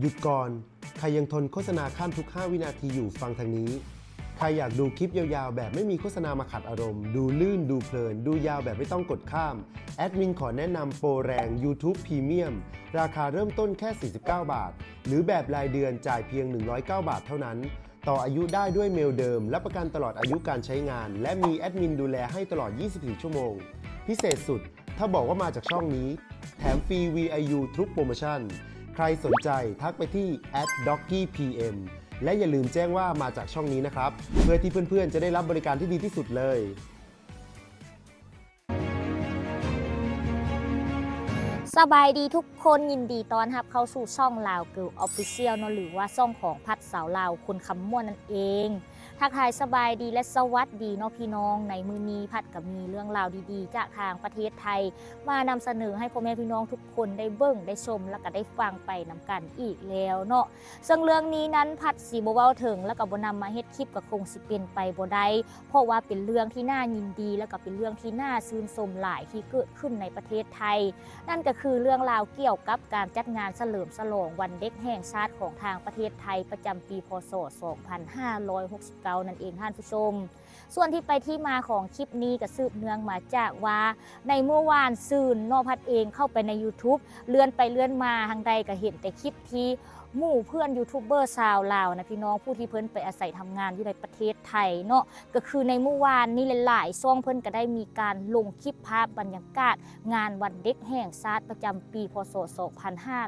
หยุดก่อน ใครยังทนโฆษณาข้ามทุก 5 วินาทีอยู่ฟังทางนี้ ใครอยากดูคลิปยาวๆ แบบไม่มีโฆษณามาขัดอารมณ์ ดูลื่นดูเพลิน ดูยาวแบบไม่ต้องกดข้าม แอดมินขอแนะนำโปรแรง YouTube Premium ราคาเริ่มต้นแค่ 49 บาท หรือแบบรายเดือนจ่ายเพียง 109 บาทเท่านั้น ต่ออายุได้ด้วยเมลเดิมและประกันตลอดอายุการใช้งาน และมีแอดมินดูแลให้ตลอด 24 ชั่วโมง พิเศษสุด ถ้าบอกว่ามาจากช่องนี้ แถมฟรี VIU ทุกโปรโมชั่น ใครสนใจทักไปที่ @doggypm และอย่าลืมแจ้งว่ามาจากช่องนี้นะครับ เพื่อที่เพื่อนๆ จะได้รับบริการที่ดีที่สุดเลยสบายดีทุกคนยินดีต้อนรับเข้าสู่ช่องลาวเกิลออฟฟิเชียลเนาะหรือว่าช่องของพัดสาวลาวคุณคำม่วนนั่นเอง ทักทายสบายดีและสวัสดีเนาะพี่น้องในมือนี้พัดกับมีเรื่องราวดีๆ จากทางประเทศไทย มานำเสนอให้พ่อแม่พี่น้องทุกคนได้เบิ่งได้ชม แล้วก็ได้ฟังไปนำกันอีกแล้วเนาะซึ่งเรื่องนี้นั้นพัดสีบเว้าถึงแล้วก็บนำมาเฮ็ดคลิปก็คงสิเป็นไปบ่ได้เพราะว่าเป็นเรื่องที่น่ายินดี แล้วก็เป็นเรื่องที่น่าชื่นชมหลายที่เกิดขึ้นในประเทศไทย นั่นก็คือเรื่องราวเกี่ยวกับการจัดงานเฉลิมฉลองวันเด็กแห่งชาติของทางประเทศไทยประจำปีพศ 2569นั่นเองท่านผู้ชม ส่วนที่ไปที่มาของคลิปนี้ก็สืบเนื่องมาจากว่าในเมื่อวานซืนนอพัดเองเข้าไปใน YouTube เลื่อนไปเลื่อนมาทางใดก็เห็นแต่คลิปที่ หมู่เพื่อนยูทูบเบอร์ชาวลาวนะพี่น้องผู้ที่เพิ่นไปอาศัยทำงานอยู่ในประเทศไทยเนาะก็คือในเมื่อวานนี้หลายๆช่องเพิ่นก็ได้มีการลงคลิปภาพบรรยากาศ งานวันเด็กแห่งชาติประจำปีพศ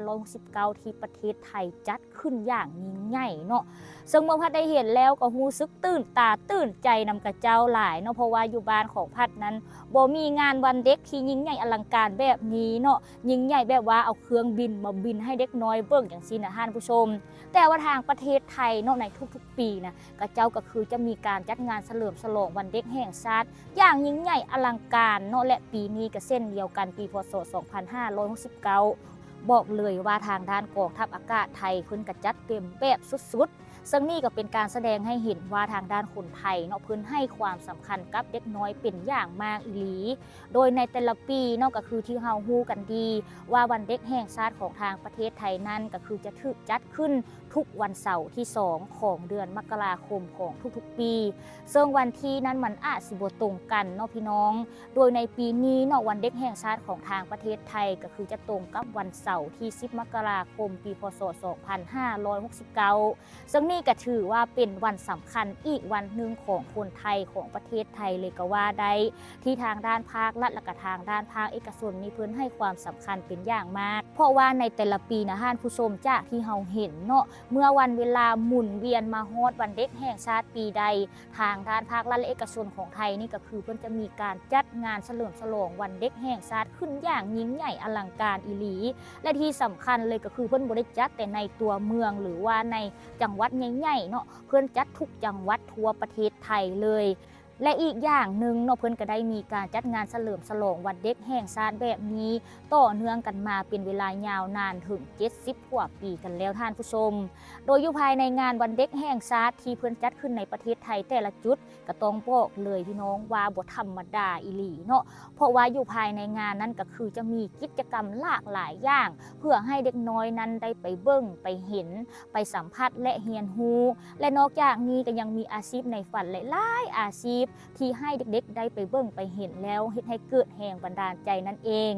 2569 ที่ประเทศไทยจัดขึ้นอย่างยิ่งใหญ่เนาะซึ่งเมื่อพัดได้เห็นแล้วก็รู้สึกตื่นตาตื่นใจนำกระเจ้าหลายเนาะเพราะว่าอยู่บ้านของพัดนั้นบ่มีงานวันเด็กที่ยิ่งใหญ่อลังการแบบนี้เนาะยิ่งใหญ่แบบว่าเอาเครื่องบินมาบินให้เด็กน้อยเบิ่งอย่างซี่นะท่านผู้ชม แต่ว่าทางประเทศไทยเนาะในทุกๆ ปีนะกระเจ้าก็คือจะมีการจัดงานเฉลิมฉลองวันเด็กแห่งชาติอย่างยิ่งใหญ่อลังการเนาะและปีนี้ก็เส้นเดียวกันปีพศ 2569 บอกเลยว่าทางด้านกองทัพอากาศไทยเพิ่นกระจัดเต็มแบบสุดๆ ซึ่งนี่ก็เป็นการแสดงให้เห็นว่าทางด้านคนไทยเนาะเพิ่นให้ความสำคัญกับเด็กน้อยเป็นอย่างมากอีหลี โดยในแต่ละปีเนาะก็คือที่เฮาฮู้กันดี ว่าวันเด็กแห่งชาติของทางประเทศไทยนั้นก็คือจะถูกจัดขึ้น ทุกวันเสาร์ที่ 2 ของเดือนมกราคมของทุกๆปี ซึ่งวันที่นั้นมันอาจสิบตรงกันเนาะพี่น้อง โดยในปีนี้เนาะวันเด็กแห่งชาติของทางประเทศไทยก็คือจะตรงกับวันเสาร์ที่ 10 มกราคม ปีพศ 2569 ซึ่งนี่ก็ถือว่าเป็นวันสำคัญอีกวันหนึ่งของคนไทยของประเทศไทยเลยก็ว่าได้ที่ทางด้านภาครัฐและก็ทางด้านภาคเอกชนมีพิ่นให้ความสำคัญเป็นอย่างมาก เพราะว่าในแต่ละปีนะท่านผู้ชมจากที่เราเห็นเนาะเมื่อวันเวลาหมุนเวียนมาฮอดวันเด็กแห่งชาติปีใด ทางด้านภาครัฐและเอกชนของไทยนี่ก็คือเพิ่นจะมีการจัดงานเฉลิมฉลองวันเด็กแห่งชาติขึ้นอย่างยิ่งใหญ่อลังการอีหลี และที่สำคัญเลยก็คือเพิ่นบ่ได้จัดแต่ในตัวเมืองหรือว่าในจังหวัดใหญ่ๆเนาะเพิ่นจัดทุกจังหวัดทั่วประเทศไทยเลย และอีกอย่างหนึ่งเนาะเพิ่นก็ได้มีการจัดงานเฉลิมฉลองวันเด็กแห่งชาติแบบนี้ต่อเนื่องกันมาเป็นเวลายาวนานถึง 70 กว่าปีกันแล้วท่านผู้ชม โดยอยู่ภายในงานวันเด็กแห่งชาติที่เพิ่นจัดขึ้นในประเทศไทยแต่ละจุดก็ต้องบอกเลยพี่น้องว่าบ่ธรรมดาอีหลีเนาะเพราะว่าอยู่ภายในงานนั้นก็คือจะมีกิจกรรมหลากหลายอย่าง เพื่อให้เด็กน้อยนั้นได้ไปเบิ่งไปเห็น ไปสัมผัสและเรียนรู้และนอกจากนี้ก็ยังมีอาชีพในฝันหลายๆอาชีพที่ให้เด็กๆได้ไปเบิ่งไปเห็นแล้วเฮ็ดให้เกิดแห่งบันดาลใจนั่นเอง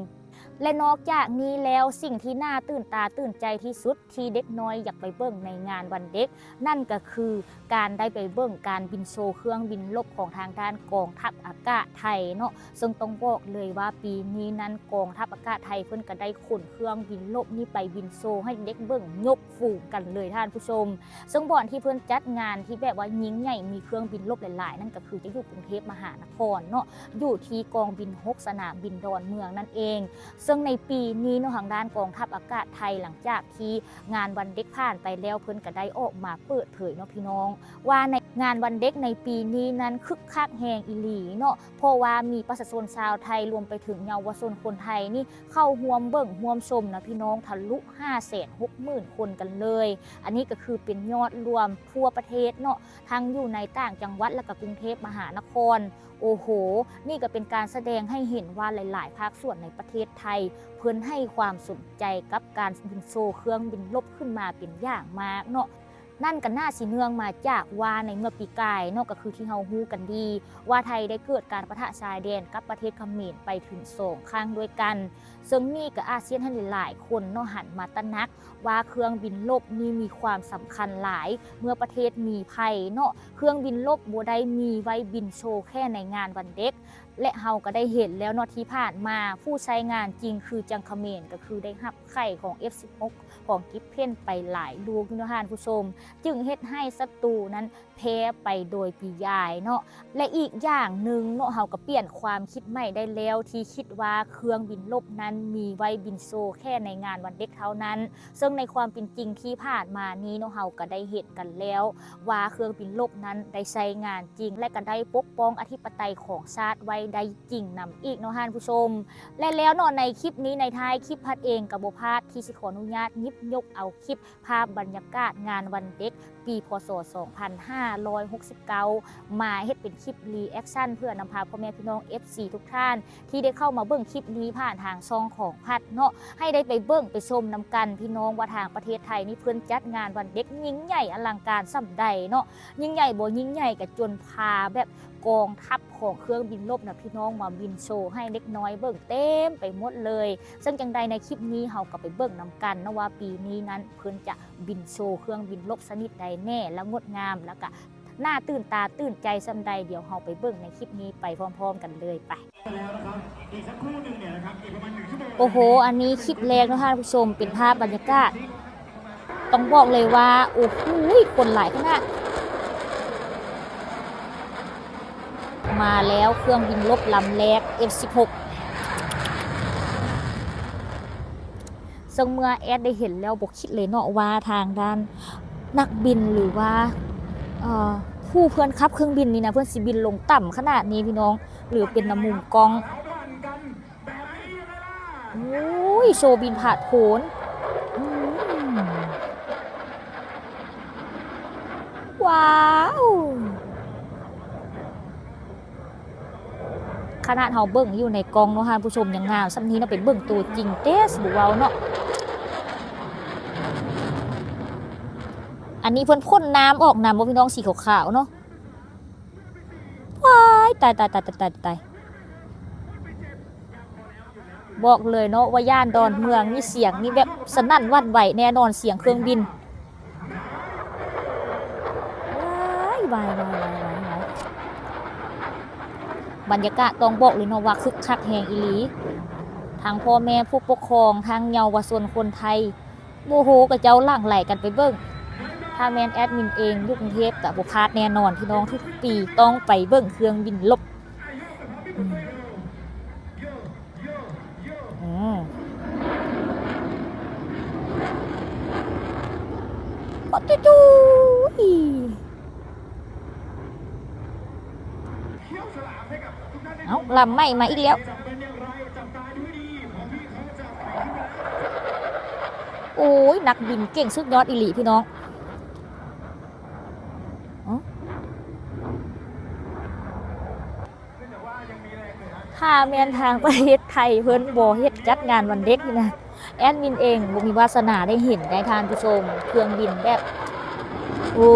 และนอกจากนี้แล้วสิ่งที่น่าตื่นตาตื่นใจที่สุดที่เด็กน้อยอยากไปเบิ่งในงานวันเด็ก นั่นก็คือการได้ไปเบิ่งการบินโชว์เครื่องบินลบของทางด้านกองทัพอากาศไทยเนาะซึ่งต้องบอกเลยว่าปีนี้นั้นกองทัพอากาศไทยเพิ่นก็ได้ขนเครื่องบินลบนี่ไปบินโชว์ให้เด็กเบิ่งยกฝูงกันเลยท่านผู้ชม ซึ่งบ่อนที่เพิ่นจัดงานที่แบบว่ายิ่งใหญ่มีเครื่องบินลบหลายๆ นั่นก็คือจะอยู่กรุงเทพมหานครเนาะอยู่ที่กองบิน6สนามบินดอนเมืองนั่นเองซึ่งในปีนี้เนทางด้านกองทัพอากาศไทยหลังจากที่งานวันเด็กผ่านไปแล้วเพิ่นก็ได้ออกมาเปิดเผยเนาะพี่น้อง ว่าในงานวันเด็กในปีนี้นั้นคึกคักแหงอีหลีเนาะเพราะว่ามีประชาชนชาวไทยรวมไปถึงเยาวชนคนไทยนี่เข้าร่วมเบิ่งร่วมชมนะพี่น้องทะลุ5 6 0 0 0 0คนกันเลย อันนี้ก็คือเป็นยอดรวมทั่วประเทศเนาะทั้งอยู่ในต่างจังหวัดและก็กรุงเทพมหานคร โอ้โห นี่ก็เป็นการแสดงให้เห็นว่าหลาย ๆ ภาคส่วนในประเทศไทย เพิ่นให้ความสนใจกับการบินโซเครื่องบินลบขึ้นมาเป็นอย่างมากเนาะ นั่นก็น่าสิเนื่องมาจากว่าในเมื่อปีกายนาะก็คือที่เฮาฮู้กันดี ว่าไทยได้เกิดการประทะชายแดนกับประเทศเขมรไปถึงสองครั้งด้วยกัน ซึ่งนี่กับอาเซียนท่านหลายๆคนเนาะหันมาตระหนัก ว่าเครื่องบินลบนี่มีความสำคัญหลาย เมื่อประเทศมีภัยเนาะเครื่องบินลบบ่ได้มีไว้บินโชว์แค่ในงานวันเด็ก และเฮาก็ได้เห็นแล้วเนาะที่ผ่านมาผู้ใช้งานจริงคือจังเขมรก็คือได้รับไข่ของ F16 ของกิฟเพนไปหลายลูกนะท่านผู้ชม จึงเฮ็ดให้ศัตรูนั้นแพ้ไปโดยปริยายเนาะและอีกอย่างหนึ่งเนาะเฮาก็เปลี่ยนความคิดใหม่ได้แล้วที่คิดว่าเครื่องบินลบนั้นมีไว้บินโซแค่ในงานวันเด็กเท่านั้น ซึ่งในความเป็นจริงที่ผ่านมานี้เนาะเฮาก็ได้เห็นกันแล้ว ว่าเครื่องบินลบนั้นได้ใช้งานจริง และก็ได้ปกป้องอธิปไตยของชาติไว้ได้จริงนำอีกเนาะท่านผู้ชม และแล้วเนาะในคลิปนี้ในท้ายคลิปพัดเองกับบพาดที่สิขออนุญาตยิบยกเอาคลิปภาพบรรยากาศงานวันเด็ก ปีพศ 2569 มาเฮ็ดเป็นคลิปรีแอคชั่นเพื่อนำพาพ่อแม่พี่น้อง FC ทุกท่าน ที่ได้เข้ามาเบิ่งคลิปนี้ผ่านทางช่องของพัดเนาะให้ได้ไปเบิ่งไปชมนำกันพี่น้องว่าทางประเทศไทยนี่เพื่อนจัดงานวันเด็กยิ่งใหญ่อลังการส่ำใดเนาะยิ่งใหญ่บ่ยิ่งใหญ่กับจนพาแบบ กองทัพของเครื่องบินลบนะพี่น้องมาบินโชว์ให้เล็กน้อยเบิ่งเต็มไปหมดเลย ซึ่งจังใดในคลิปนี้เฮาก็ไปเบิ่งนำกันนะว่าปีนี้นั้นเพิ่นจะบินโชว์เครื่องบินลบชนิดใดแน่และงดงามแล้วก็หน่าตื่นตาตื่นใจส่ำใดเดี๋ยวเฮาไปเบิ่งในคลิปนี้ไปพร้อม ๆ กันเลยไปแล้วนะครับอีกสักครู่หนึ่งเนี่ยนะครับอีกปโมงโอ้โห อันนี้คลิปแรกนะท่านผู้ชมเป็นภาพบรรยากาศ ต้องบอกเลยว่าโอ้โหคนหลายขนาด มาแล้วเครื่องบินลบลำแรก F16 ซึ่งเมื่อแอดได้เห็นแล้วบอกคิดเลยเนาะว่าทางด้านนักบินหรือว่าผู้เพื่อนขับเครื่องบินนี่นะเพื่อนสิบินลงต่ำขนาดนี้พี่น้อง หรือเป็นน้ำมุมกองโอ้ยโชว์บินผ่าโผนว้าว ขนาดเฮาเบิ่งอยู่ในกองเนาะท่านผู้ชมยังงามสัมนี้เนาะไปเบิ่งตัวจริงเต้สบุเว้าเนาะอันนี้เพิ่นพ่นน้ำออกน้ำบ่พี่น้องสีขาวๆเนาะว้ายตายตายตายตายตายตายบอกเลยเนาะว่าย่านดอนเมืองนี่เสียงนี่แบบสนั่นวันไหวแน่นอนเสียงเครื่องบินว้ายวายวายวายวายวาย บรรยากาศต้องบอกเลยเนาะว่าคึกคักแหงอีหลีทางพ่อแม่ผู้ปกครองทางเยาวชนคนไทยโมโหกับเจ้าลั่งไหลกันไปเบิ้งถ้าแมนแอดมินเองยุกรุงเทพกับบุพลาดแน่นอนพี่น้องทุกปีต้องไปเบิ้งเครื่องบินลบอืมอืมปะจุจูอีเที่ยวฉลามให้กับทุกท่านได้ เอา ลำไม่มาอีกแล้ว โอ้ยนักบินเก่งสุดยอดอีหลีพี่น้องอ๋อถ้าแมนทางประเทศไทยเพิ่นบ่เฮ็ดจัดงานวันเด็กนี่นะแอดมินเองบ่มีวาสนาได้เห็นได้ทานผู้ชม เครื่องบินแบบ โอ้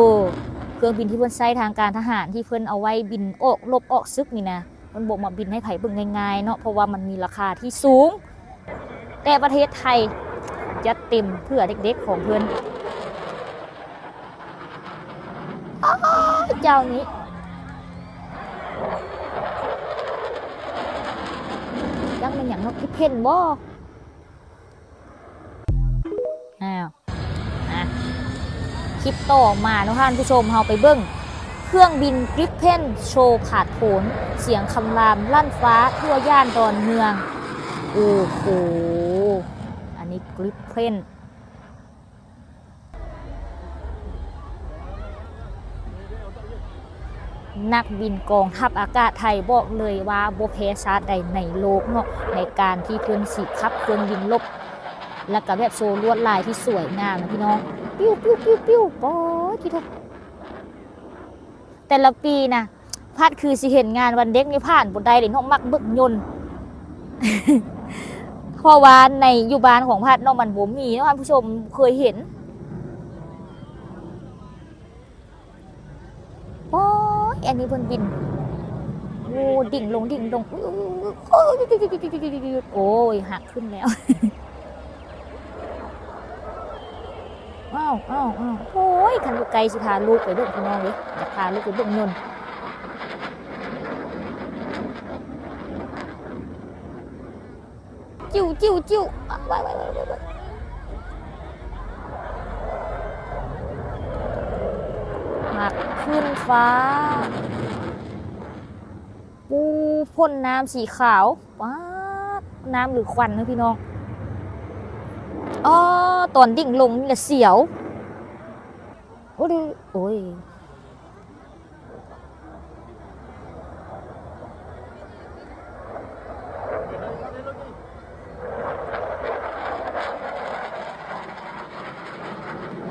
เครื่องบินที่เพิ่นใช้ทางการทหารที่เพิ่นเอาไว้บินออกรบออกซึกนี่นะ มันบ่มาบินให้ไผเบิ่งง่ายๆเนาะเพราะว่ามันมีราคาที่สูง แต่ประเทศไทยจัดเต็มเพื่อเด็กๆของเพิ่อ้าวเจ้านี้ยังเป็นอย่างนกที่เพ่นบ่อ้าวอะคลิปต่อมาเนาะท่านผู้ชมเฮาไปเบิ่ง เครื่องบินกริปเพนโชว์ผาดโผนเสียงคำรามลั่นฟ้าทั่วย่านดอนเมือง โอ้โห อันนี้กริปเพนนักบินกองทัพอากาศไทยบอกเลยว่าโบเพชาติใดในโลกเนาะในการที่เพื่อนสีขับเครื่องบินลบ แล้วก็แบบโซลวดลายที่สวยงามนะพี่น้อง ปิ้วปิ้วปิ้วปิ้วโอ้ที่ทุก แต่ละปีนะพัดคือสิเห็นงานวันเด็กนี่ผ่านบนใดเลยเนาะมักเบิกยนต์เพราะว่าในอยู่บ้านของพัดนาะมันบ่มีนะท่านผู้ชมเคยเห็นโอ้ยอันนี้เพิ่นบินโอ้ดิ่งลงดิ่งลงโอ้ยหักขึ้นแล้วาวอ้าวอ้าวโอ้ยคันอยู่ไกลสิพาลูกไปเบิ่งพี่น้องเลยอยากพาลูกไปเบิ่งยนจิ้วจิ้วจิ้วไปไปไปไปไปหักขึ้นฟ้า ปูพ่นน้ำสีขาวว้าน้ำหรือควันนะพี่น้องอ๋อตอนดิ่งลงนี่แหละเสียว โอ้ยโอ้ย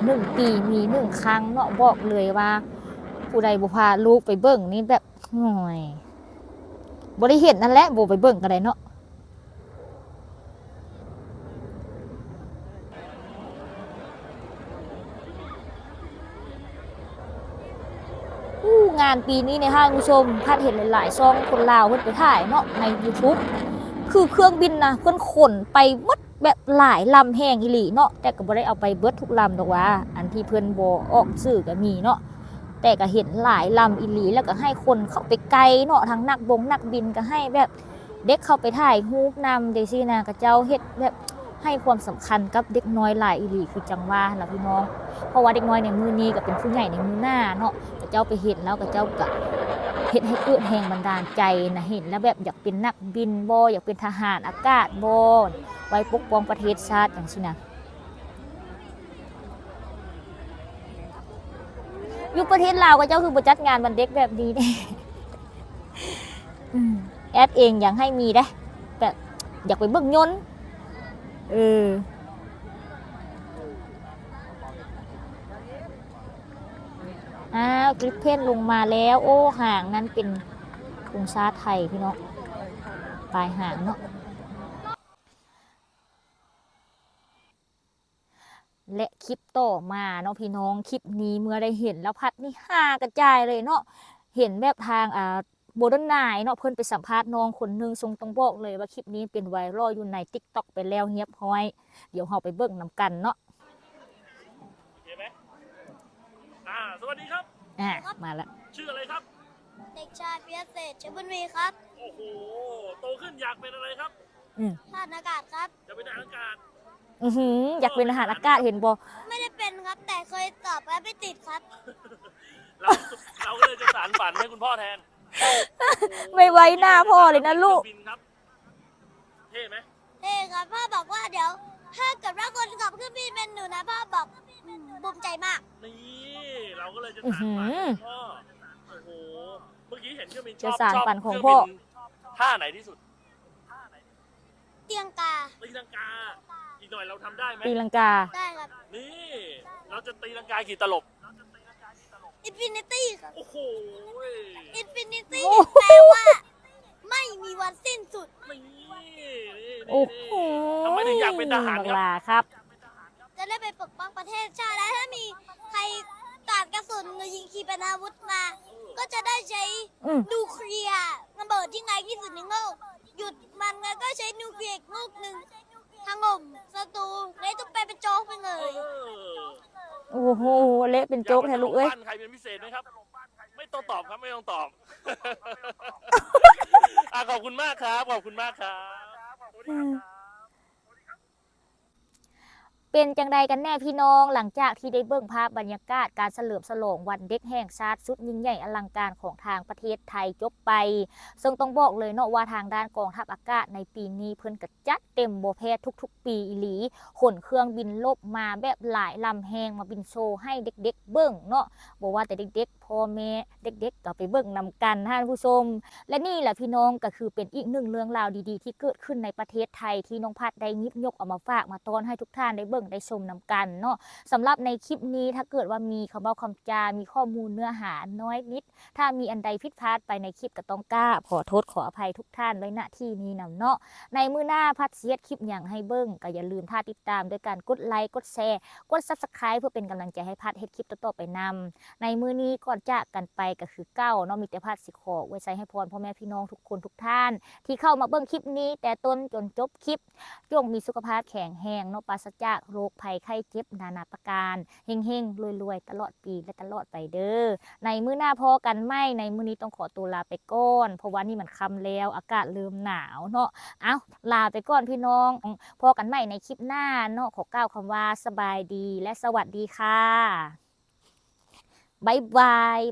หนึ่งปีมีหนึ่งครั้งเนาะบอกเลยว่า ผู้ใดบุพาลูกไปเบิ่งนี่แบบหน่อยบริเห็นนั่นแหละบไปเบิ่งกันเลยเนาะอู้งานปีนี้ในห้างผู้ชมพัดเห็นหลายๆซองคนลาวเพิ่นไปถ่ายเนาะใน YouTube คือเครื่องบินนะเพิ่นขนไปมดแบบหลายลำแห่งอีหลีเนาะแต่ก็บ่ได้เอาไปเบิดทุกลำดอกว่า อันที่เพิ่นบ่ออกสื่อก็มีเนาะแต่ก็เห็นหลายลำอีหลีแล้วก็ให้คนเข้าไปไกลเนาะทั้งนักบงนักบินก็ให้แบบเด็กเข้าไปถ่ายรูปนำเดซี่นะก็เจ้าเฮ็ดแบบ ให้ความสำคัญกับเด็กน้อยหลายอีหลีคือจังว่าล่ะพี่น้อง เพราะว่าเด็กน้อยในมือนี้ก็เป็นผู้ใหญ่ในมือหน้าเนาะก็เจ้าไปเห็นแล้วก็เจ้าก็เฮ็ดให้เกิดแรงบันดาลใจนะเห็นแล้วแบบอยากเป็นนักบินโบอยากเป็นทหารอากาศโบไว้ปกป้องประเทศชาติอย่างนี้นะยู่ประเทศลาวก็เจ้าคือประจัดงานวันเด็กแบบนี้เด้อืมแอดเองอยากให้มีได้แบบอยากไปเบิ่งยนต์ เออ อ้าวกริปเพนลงมาแล้ว โอ้ห่างนั้นเป็นธงชาติไทยพี่น้องปลายห่างเนาะและคลิปต่อมาเนาะพี่น้องคลิปนี้เมื่อได้เห็นแล้วพัดนี่ห้ากระจายเลยเนาะเห็นแบบทางอ่า โบดนายเนาะเพิ่นไปสัมภาษณ์น้องคนหนึงทรงต้องบอกเลยว่าคลิปนี้เป็นไวรัลอยู่ใน t ิ k t o k ไปแล้วเงียบห้อย เดี๋ยวเราไปเบิ่งนำกันเนาะเห็นไหมอ่าสวัสดีครับอะมาละชื่ออะไรครับ เด็กชายเปียเศษเชบุญมีครับ โอ้โหโตขึ้นอยากเป็นอะไรครับอืมทหารอากาศครับจะเป็นทหารอากาศอือหืออยากเป็นทหารอากาศเห็นบ่ไม่ได้เป็นครับ แต่เคยสอบแล้วไม่ติดครับ เราเราก็เลยจะสารฝันให้คุณพ่อแทน ไม่ไว้หน้าพ่อเลยนะลูก บินครับเท่ไหมเท่ครับพ่อบอกว่าเดี๋ยว ถ้าเกิดว่าคนขับเครื่องบินเป็นหนูนะพ่อบอกอืมภูมิใจมาก นี่เราก็เลยจะสารฝันให้คุณพ่อโอ้โหเมื่อกี้เห็นเครื่องบินชจะอบสารชอบฝันของเครื่พ่อบินท่าไหนที่สุดเตียงกาตีลังกา อีกหน่อยเราทำได้ไหมตีลังกา ได้ครับนี่ เราจะตีลังกากี่ตลบ อินฟินิตี้ครับโอ้โหอินฟินิตี้ โอ้โห แปลว่า ไม่มีวันสิ้นสุด นี่นี่นี่ โอ้โห ทำไมถึงอยากเป็น ทหารบักครับ ลาครับ จะได้ไปปกป้องประเทศชาติและถ้ามีใครตาดกระสุนหรือยิงขีปนาวุธมา ก็จะได้ใช้อืม นิวเคลียร์ระเบิดที่ไงายที่สุดในโลกหยุดมันแล้วก็ใช้นิวเคลียร์อีกลูกหนึ่งทางงมศัตรูเลยต้องไปเป็นโจ๊กไปเลเอย อโอ้โห เละเป็นโจ๊กแทนลูกเอ้ย บ้านใครเป็นพิเศษไหมครับ ไม่ต้องตอบครับไม่ต้องตอบอะขอบคุณมากครับ ขอบคุณมากครับสวัสดีครับ เป็นจังใดกันแน่พี่น้องหลังจากที่ได้เบิ่งภาพบรรยากาศการเฉลิมฉลองวันเด็กแห่งชาติสุดยิ่งใหญ่อลังการของทางประเทศไทยจบไป ซึ่งต้องบอกเลยเนาะว่าทางด้านกองทัพอากาศในปีนี้เพิ่นกระจัดเต็มโบเพททุก ๆ ปีอีหลีขนเครื่องบินลบมาแบบหลายลำแหงมาบินโชว์ให้เด็ก ๆ เบิ่งเนาะบอกว่าแต่เด็กๆพ่อแม่เด็กๆก็ไปเบิ่งนำกันท่านผู้ชม และนี่แหละพี่น้องก็คือเป็นอีกหนึ่งเรื่องราวดีๆ ที่เกิดขึ้นในประเทศไทยที่น้องพัดได้ยิบยกเอามาฝากมาตอนให้ทุกท่านได้เบิ่งได้ชมนำกันเนาะสำหรับในคลิปนี้ถ้าเกิดว่ามีคำเว้าคำจา มีข้อมูลเนื้อหาน้อยนิด ถ้ามีอันใดผิดพลาดไปในคลิปก็ต้องกล้าขอโทษขออภัยทุกท่านไว้ณที่นี้นำเนาะในมือหน้าพัดเสียดคลิปอย่างให้เบิ่งก็อย่าลืมท่าติดตามด้วยการกดไลค์กดแชร์กด Subscribe เพื่อเป็นกำลังใจให้พัดเฮ็ดคลิปต่อๆไปนำในมือนี้ก่อนจากกันไปก็คือเก้าเนาะมีแต่พัดสิขอไว้ใช้ให้พรพ่อแม่พี่น้องทุกคนทุกท่าน ที่เข้ามาเบิ่งคลิปนี้ แต่ต้นจนจบคลิปจงมีสุขภาพแข็งแรงเนาะปราศจากโรคภัยไข้เจ็บนานาประการเฮงๆรวยๆตลอดปีและตลอดไปเด้อในมื้อหน้าพอกันไหมในมื้อนี้ต้องขอตัวลาไปก่อนเพราะว่านี่มันค่ำแล้วอากาศเริ่มหนาวเนาะเอาลาไปก่อนพี่น้องพอกันใหม่ในคลิปหน้าเนาะขอกล่าวคำว่าสบายดีและสวัสดีค่ะ Bye-bye!